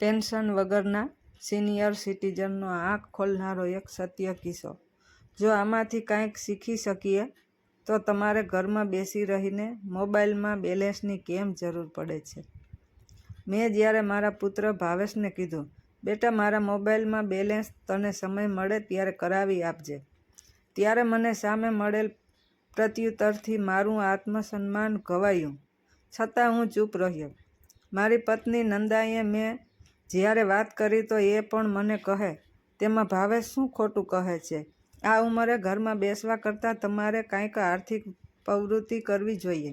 Pension વગરના senior સિટીઝનનો આંખ ખોલનારો એક સત્ય કિસ્સો. જો આમાંથી કાંઈક શીખી શકીએ, તો તમારે ઘરમાં બેસી રહીને મોબાઈલમાં બેલેન્સની કેમ જરૂર પડે છે? મેં જ્યારે મારા પુત્ર ભાવેશને કીધું, બેટા, મારા મોબાઈલમાં બેલેન્સ તને સમય મળે ત્યારે કરાવી આપજે. ત્યારે મને સામે મળેલ પ્રત્યુત્તરથી મારું આત્મસન્માન ઘવાયું છતાં હું ચૂપ રહ્યો. મારી પત્ની નંદાએ મેં જ્યારે વાત કરી તો એ પણ મને કહે, તેમાં ભાવેશ શું ખોટું કહે છે? આ ઉંમરે ઘરમાં બેસવા કરતાં તમારે કાંઈક આર્થિક પ્રવૃત્તિ કરવી જોઈએ.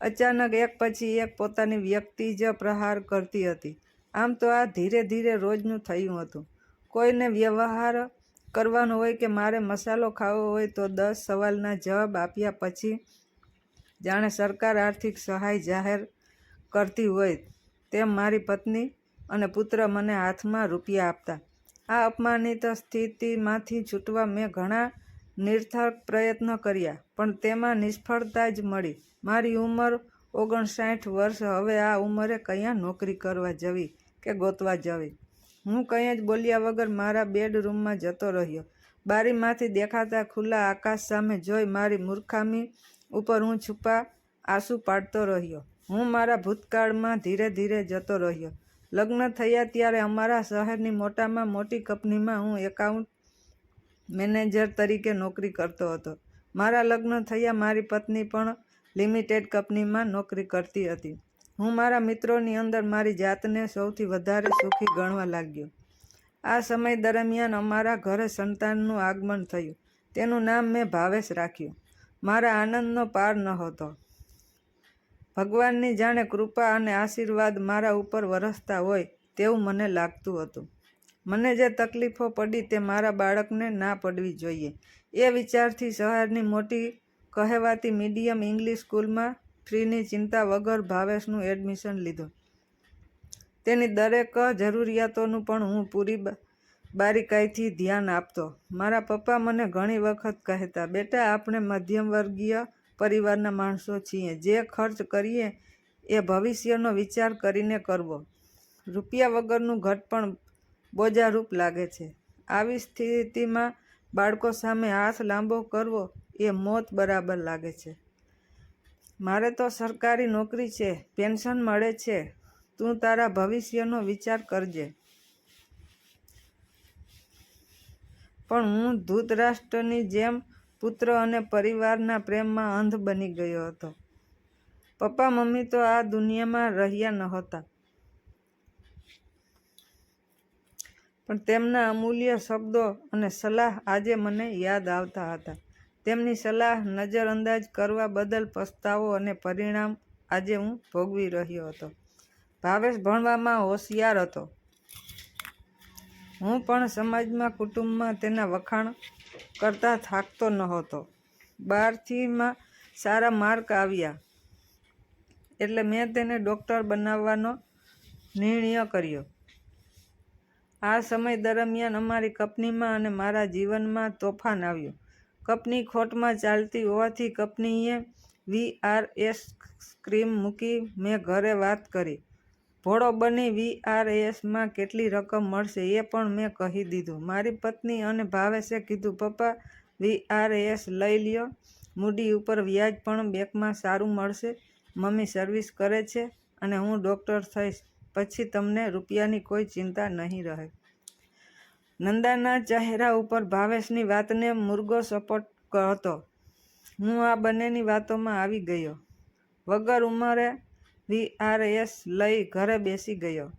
અચાનક એક પછી એક પોતાની વ્યક્તિ જ પ્રહાર કરતી હતી. આમ તો આ ધીરે ધીરે રોજનું થયું હતું. કોઈને વ્યવહાર કરવાનો હોય કે મારે મસાલો ખાવો હોય તો દસ સવાલના જવાબ આપ્યા પછી જાણે સરકાર આર્થિક સહાય જાહેર કરતી હોય તેમ મારી પત્ની અને પુત્ર મને હાથમાં રૂપિયા આપતા. આ અપમાનિત સ્થિતિમાંથી છૂટવા મેં ઘણા નિર્થક પ્રયત્નો કર્યા, પણ તેમાં નિષ્ફળતા જ મળી. મારી ઉંમર ઓગણસાઠ વર્ષ, હવે આ ઉંમરે કયા નોકરી કરવા જવી કે ગોતવા જવી? હું કંઈ જ બોલ્યા વગર મારા બેડરૂમમાં જતો રહ્યો. બારીમાંથી દેખાતા ખુલ્લા આકાશ સામે જોઈ મારી મૂર્ખામી ઉપર હું છુપા આંસુ પાડતો રહ્યો. હું મારા ભૂતકાળમાં ધીરે ધીરે જતો રહ્યો. લગ્ન થયા ત્યારે અમારા શહેરની મોટામાં મોટી કંપનીમાં હું એકાઉન્ટ મેનેજર તરીકે નોકરી કરતો હતો. મારા લગ્ન થયા મારી પત્ની પણ લિમિટેડ કંપનીમાં નોકરી કરતી હતી. હું મારા મિત્રોની અંદર મારી જાતને સૌથી વધારે સુખી ગણવા લાગ્યો. આ સમય દરમિયાન અમારા ઘરે સંતાનનું આગમન થયું. તેનું નામ મેં ભાવેશ રાખ્યું. મારા આનંદનો પાર નહોતો. ભગવાનની જાણે કૃપા અને આશીર્વાદ મારા ઉપર વરસતા હોય તેવું મને લાગતું હતું. મને જે તકલીફો પડી તે મારા બાળકને ના પડવી જોઈએ. એ વિચારથી શહેરની મોટી કહેવાતી મીડિયમ ઇંગ્લિશ સ્કૂલમાં ફ્રીની ચિંતા વગર ભાવેશનું એડમિશન લીધું. તેની દરેક જરૂરિયાતોનું પણ હું પૂરી બારીકાઈથી ધ્યાન આપતો. મારા પપ્પા મને ઘણી વખત કહેતા, બેટા, આપણે મધ્યમવર્ગીય પરિવારના માણસો છીએ. જે ખર્ચ કરીએ એ ભવિષ્યનો વિચાર કરીને કરવો. રૂપિયા વગરનું ઘટ પણ બોજારૂપ લાગે છે. આવી સ્થિતિમાં બાળકો સામે હાથ લાંબો કરવો એ મોત બરાબર લાગે છે. મારે તો સરકારી નોકરી છે, પેન્શન મળે છે. તું તારા ભવિષ્યનો વિચાર કરજે. પણ હું ધૂતરાષ્ટ્રની જેમ પુત્ર અને પરિવારના પ્રેમમાં અંધ બની ગયો હતો. પપ્પા, મમ્મી તો આ દુનિયામાં રહ્યા નહોતા. પણ તેમના અમૂલ્ય શબ્દો અને સલાહ આજે મને યાદ આવતા હતા. તેમની સલાહ, નજરઅંદાજ કરવા બદલ પસ્તાવો અને પરિણામ આજે હું ભોગવી રહ્યો હતો. ભાવેશ ભણવામાં હોશિયાર હતો. હું પણ સમાજમાં, કુટુંબમાં તેના વખાણ કરતાં થાકતો નહોતો. બારથીમાં સારા માર્ક આવ્યા. એટલે મેં તેને ડૉક્ટર બનાવવાનો નિર્ણય કર્યો. આ સમય દરમિયાન અમારી કંપનીમાં અને મારા જીવનમાં તોફાન આવ્યું. કંપની ખોટમાં ચાલતી હોવાથી કંપનીએ વીઆરએસ ક્રીમ મૂકી મેં ઘરે વાત કરી. ભોળો બની વીઆરએસમાં કેટલી રકમ મળશે એ પણ મેં કહી દીધું. મારી પત્ની અને ભાવેશે કીધું, પપ્પા વીઆરએસ લઈ લ્યો. મૂડી ઉપર વ્યાજ પણ બેંકમાં સારું મળશે. મમ્મી સર્વિસ કરે છે અને હું ડૉક્ટર થઈશ. પછી તમને રૂપિયાની કોઈ ચિંતા નહીં રહે. નંદાના ચહેરા ઉપર ભાવેશની વાતને મુર્ગો સપોર્ટ હતો. હું આ બંનેની વાતોમાં આવી ગયો. વગર ઉંમરે વીઆરએસ લઈ ઘરે બેસી ગયો.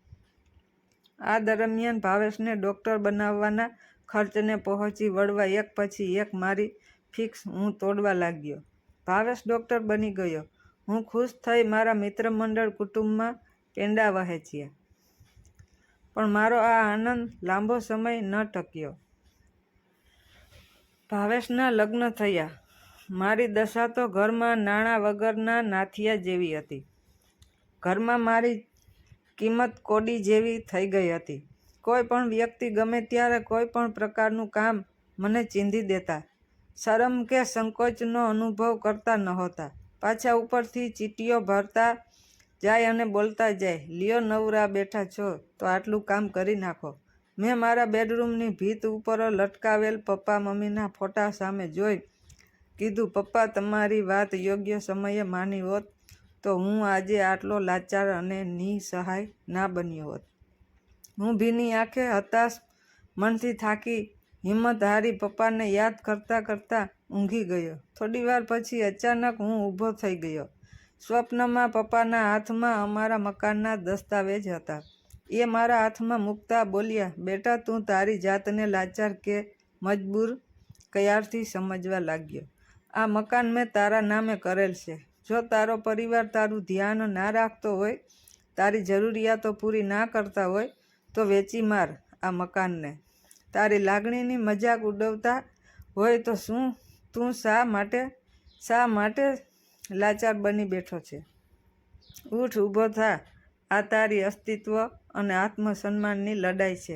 આ દરમિયાન ભાવેશને ડૉક્ટર બનાવવાના ખર્ચને પહોંચી વળવા એક પછી એક મારી ફિક્સ હું તોડવા લાગ્યો. ભાવેશ ડૉક્ટર બની ગયો. હું ખુશ થઈ મારા મિત્ર મંડળ કુટુંબમાં પેંડા વહેંચ્યા પણ મારો આ આનંદ લાંબો સમય ન ટક્યો. ભાવેશના લગ્ન થયા. મારી દશા તો ઘરમાં નાણાં વગરના નાથિયા જેવી હતી. ઘરમાં મારી કિંમત કોડી જેવી થઈ ગઈ હતી. કોઈ પણ વ્યક્તિ ગમે ત્યારે કોઈ પણ પ્રકારનું કામ મને ચીંધી દેતા. શરમ કે સંકોચનો અનુભવ કરતા નહોતા. પાછા ઉપરથી ચીટીઓ ભરતા જાય અને બોલતા જાય, લ્યો નવરા બેઠા છો, તો આટલું કામ કરી નાખો. મેં મારા બેડરૂમની ભીત ઉપર લટકાવેલ પપ્પા મમ્મીના ફોટા સામે જોઈ કીધું, પપ્પા, તમારી વાત યોગ્ય સમયે માની હોત તો હું આજે આટલો લાચાર અને નિસહાય ના બન્યો હોત. હું ભીની આંખે હતાશ મનથી થાકી હિંમત હારી પપ્પાને યાદ કરતાં કરતાં ઊંઘી ગયો. થોડી વાર પછી અચાનક હું ઊભો થઈ ગયો. સ્વપ્નમાં પપ્પાના હાથમાં અમારા મકાનના દસ્તાવેજ હતા. એ મારા હાથમાં મૂકતા બોલ્યા, બેટા, તું તારી જાતને લાચાર કે મજબૂર? કયારથી સમજવા લાગ્યો. આ મકાન મેં તારા નામે કરેલ છે. જો તારો પરિવાર તારું ધ્યાન ના રાખતો હોય, તારી જરૂરિયાતો પૂરી ના કરતા હોય, તો વેચી માર આ મકાનને. તારી લાગણીની મજાક ઉડવતા હોય તો શું તું શા માટે શા માટે લાચાર બની બેઠો છે? ઉઠ, ઊભો થા. આ તારી અસ્તિત્વ અને આત્મસન્માનની લડાઈ છે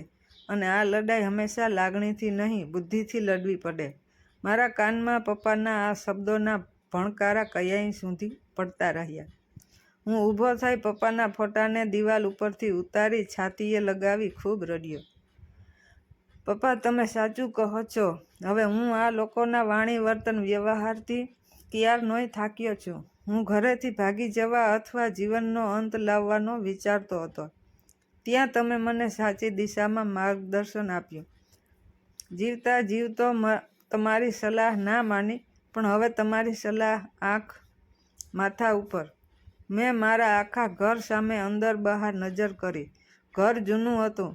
અને આ લડાઈ હંમેશા લાગણીથી નહીં, બુદ્ધિથી લડવી પડે. મારા કાનમાં પપ્પાના આ શબ્દોના ભણકારા કયાઈ સુધી પડતા રહ્યા. હું ઊભો થઈ પપ્પાના ફોટાને દિવાલ ઉપરથી ઉતારી છાતીએ લગાવી ખૂબ રડ્યો. પપ્પા, તમે સાચું કહો છો. હવે હું આ લોકોના વાણી વર્તન વ્યવહારથી ક્યારનોય થાક્યો છું? હું ઘરેથી ભાગી જવા અથવા જીવનનો અંત લાવવાનો વિચારતો હતો. ત્યાં તમે મને સાચી દિશામાં માર્ગદર્શન આપ્યું. જીવતા જીવતો તમારી સલાહ ના માની પણ હવે તમારી સલાહ આંખ માથા ઉપર. મેં મારા આખા ઘર સામે અંદર બહાર નજર કરી. ઘર જૂનું હતું,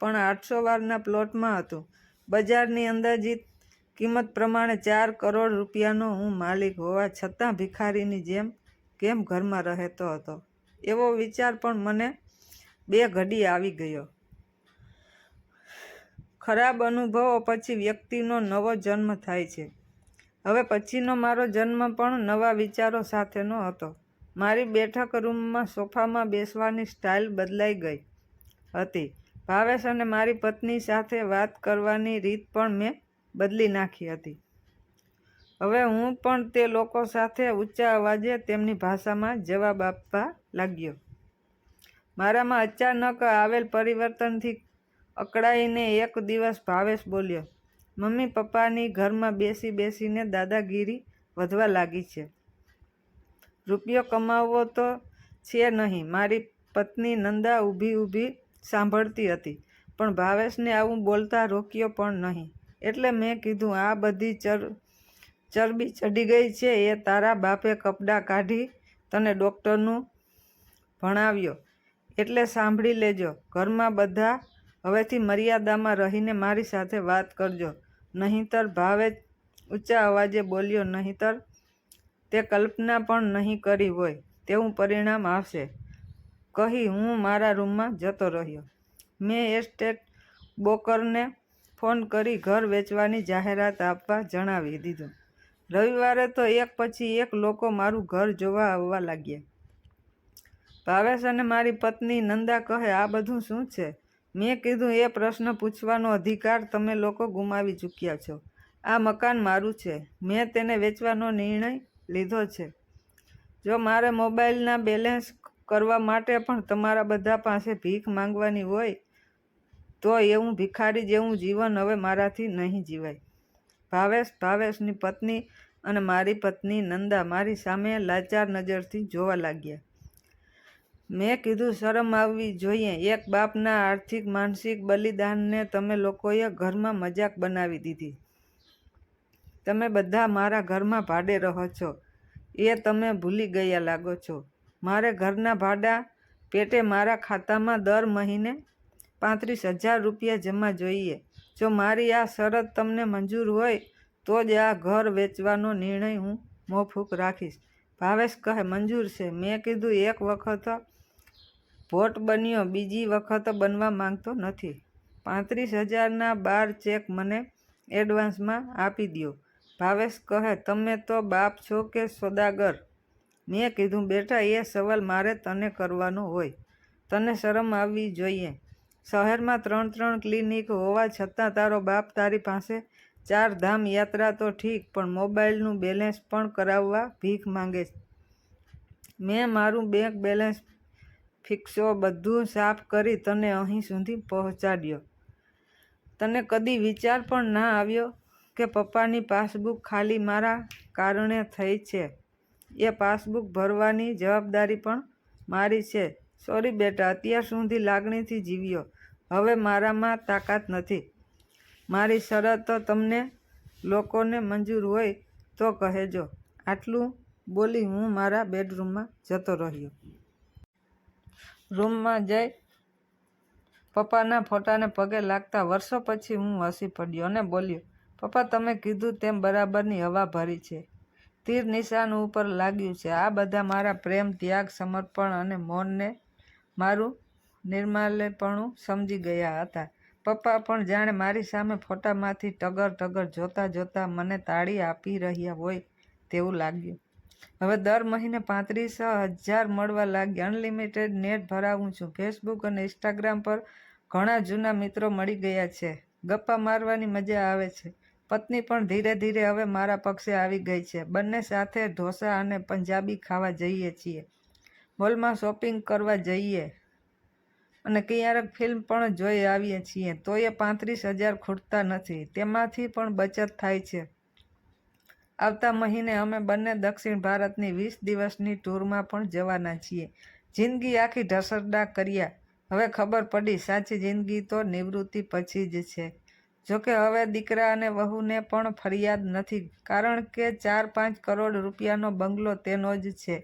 પણ આઠસો વારના પ્લોટમાં હતું. બજારની અંદાજિત કિંમત પ્રમાણે ચાર કરોડ રૂપિયાનો હું માલિક હોવા છતાં ભિખારીની જેમ કેમ ઘરમાં રહેતો હતો? એવો વિચાર પણ મને બે ઘડી આવી ગયો. ખરાબ અનુભવો પછી વ્યક્તિનો નવો જન્મ થાય છે. હવે પછીનો મારો જન્મ પણ નવા વિચારો સાથેનો હતો. મારી બેઠક રૂમમાં સોફામાં બેસવાની સ્ટાઇલ બદલાઈ ગઈ હતી. ભાવેશ અને મારી પત્ની સાથે વાત કરવાની રીત પણ મેં બદલી નાખી હતી. હવે હું પણ તે લોકો સાથે ઊંચા અવાજે તેમની ભાષામાં જવાબ આપવા લાગ્યો. મારામાં અચાનક આવેલ પરિવર્તનથી અકળાઈને એક દિવસ ભાવેશ બોલ્યો મમ્મી પપ્પાની ઘરમાં બેસી બેસીને દાદાગીરી વધવા લાગી છે. રૂપિયો કમાવવો તો છે નહીં, મારી પત્ની નંદા ઊભી ઊભી સાંભળતી હતી, પણ ભાવેશને આવું બોલતા રોક્યો પણ નહીં. એટલે મેં કીધું, આ બધી ચર, ચરબી ચડી ગઈ છે, એ તારા બાપે કપડાં કાઢી તને ડૉક્ટરનું ભણાવ્યો. એટલે સાંભળી લેજો. ઘરમાં બધા હવેથી મર્યાદામાં રહીને મારી સાથે વાત કરજો. નહીંતર ભાવે ઊંચા અવાજે બોલ્યો, નહીંતર તે કલ્પના પણ નહીં કરી હોય, તેવું પરિણામ આવશે. કહી હું મારા રૂમમાં જતો રહ્યો. મેં એસ્ટેટ બોકરને ફોન કરી ઘર વેચવાની જાહેરાત આપવા જણાવી દીધું. રવિવારે તો એક પછી એક લોકો મારું ઘર જોવા આવવા લાગ્યા. ભાવેશ અને મારી પત્ની નંદા કહે, આ બધું શું છે? મેં કીધું, એ પ્રશ્ન પૂછવાનો અધિકાર તમે લોકો ગુમાવી ચૂક્યા છો. આ મકાન મારું છે. મેં તેને વેચવાનો નિર્ણય લીધો છે. જો મારે મોબાઈલના બેલેન્સ કરવા માટે પણ તમારા બધા પાસે ભીખ માંગવાની હોય, તો એવું ભિખારી જેવું જીવન હવે મારાથી નહીં જીવાય. ભાવેશ, ભાવેશની પત્ની અને મારી પત્ની નંદા મારી સામે લાચાર નજરથી જોવા લાગ્યા. મેં કીધું, શરમ આવવી જોઈએ. એક બાપના આર્થિક, માનસિક બલિદાનને તમે લોકોએ ઘરમાં મજાક બનાવી દીધી. તમે બધા મારા ઘરમાં ભાડે રહો છો. એ તમે ભૂલી ગયા લાગો છો. મારે ઘરના ભાડા પેટે મારા ખાતામાં દર મહિને પાંત્રીસ હજાર રૂપિયા જમા જોઈએ. જો મારી આ શરત તમને મંજૂર હોય, તો જ આ ઘર વેચવાનો નિર્ણય હું મોફૂક રાખીશ. ભાવેશ કહે, મંજૂર છે. મેં કીધું, એક વખત ભોટ બન્યો. બીજી વખત બનવા માંગતો નથી. પાંત્રીસ હજારના બાર ચેક મને એડવાન્સમાં આપી દો ભાવેશ કહે, તમે તો બાપ છો કે સોદાગર? મેં કીધું, બેટા, એ સવાલ મારે તને કરવાનો હોય. તને શરમ આવવી જોઈએ. શહેરમાં ત્રણ ત્રણ ક્લિનિક હોવા છતાં તારો બાપ તારી પાસે ચાર ધામ યાત્રા તો ઠીક, પણ મોબાઈલનું બેલેન્સ પણ કરાવવા ભીખ માંગે મેં મારું બેંક બેલેન્સ ફિક્સો બધું સાફ કરી તને અહીં સુધી પહોંચાડ્યો. તને કદી વિચાર પણ ના આવ્યો કે પપ્પાની પાસબુક ખાલી મારા કારણે થઈ છે. એ પાસબુક ભરવાની જવાબદારી પણ મારી છે. સોરી બેટા, અત્યાર સુધી લાગણીથી જીવ્યો. હવે મારામાં તાકાત નથી. મારી શરતો તમને લોકોને મંજૂર હોય તો કહેજો. આટલું બોલી હું મારા બેડરૂમમાં જતો રહ્યો. રૂમમાં જઈ પપ્પાના ફોટાને પગે લાગતા વર્ષો પછી હું હસી પડ્યો અને બોલ્યો, પપ્પા, તમે કીધું તેમ બરાબરની હવા ભરી છે. તીર નિશાન ઉપર લાગ્યું છે. આ બધા મારા પ્રેમ, ત્યાગ, સમર્પણ અને મૌનને મારું નિર્માલ્યપણું સમજી ગયા હતા. પપ્પા પણ જાણે મારી સામે ફોટામાંથી ટગર ટગર જોતા જોતા મને તાળી આપી રહ્યા હોય તેવું લાગ્યું. હવે દર મહિને પાંત્રીસ હજાર મળવા લાગ્યા અનલિમિટેડ નેટ ભરાવું છું. ફેસબુક અને ઇન્સ્ટાગ્રામ પર ઘણા જૂના મિત્રો મળી ગયા છે. ગપ્પા મારવાની મજા આવે છે. પત્ની પણ ધીરે ધીરે હવે મારા પક્ષે આવી ગઈ છે. બંને સાથે ઢોસા અને પંજાબી ખાવા જઈએ છીએ. મોલમાં શોપિંગ કરવા જઈએ અને ક્યારેક ફિલ્મ પણ જોઈ આવીએ છીએ. તોય પાંત્રીસ હજાર ખૂટતા નથી. તેમાંથી પણ બચત થાય છે. આવતા મહિને અમે બંને દક્ષિણ ભારતની વીસ દિવસની ટૂરમાં પણ જવાના છીએ. જિંદગી આખી ઢસરડા કર્યા. હવે ખબર પડી, સાચી જિંદગી તો નિવૃત્તિ પછી જ છે. જોકે હવે દીકરા અને વહુને પણ ફરિયાદ નથી, કારણ કે ચાર પાંચ કરોડ રૂપિયાનો બંગલો તેનો જ છે.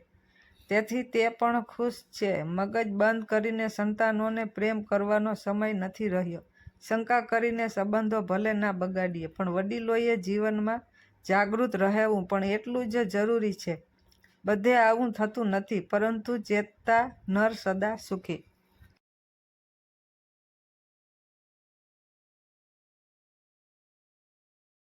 તેથી તે પણ ખુશ છે. મગજ બંધ કરીને સંતાનોને પ્રેમ કરવાનો સમય નથી રહ્યો. શંકા કરીને સંબંધો ભલે ના બગાડીએ, પણ વડીલોએ જીવનમાં જાગૃત રહેવું પણ એટલું જ જરૂરી છે. બધે આવું થતું નથી, પરંતુ ચેતતા નર સદા સુખી.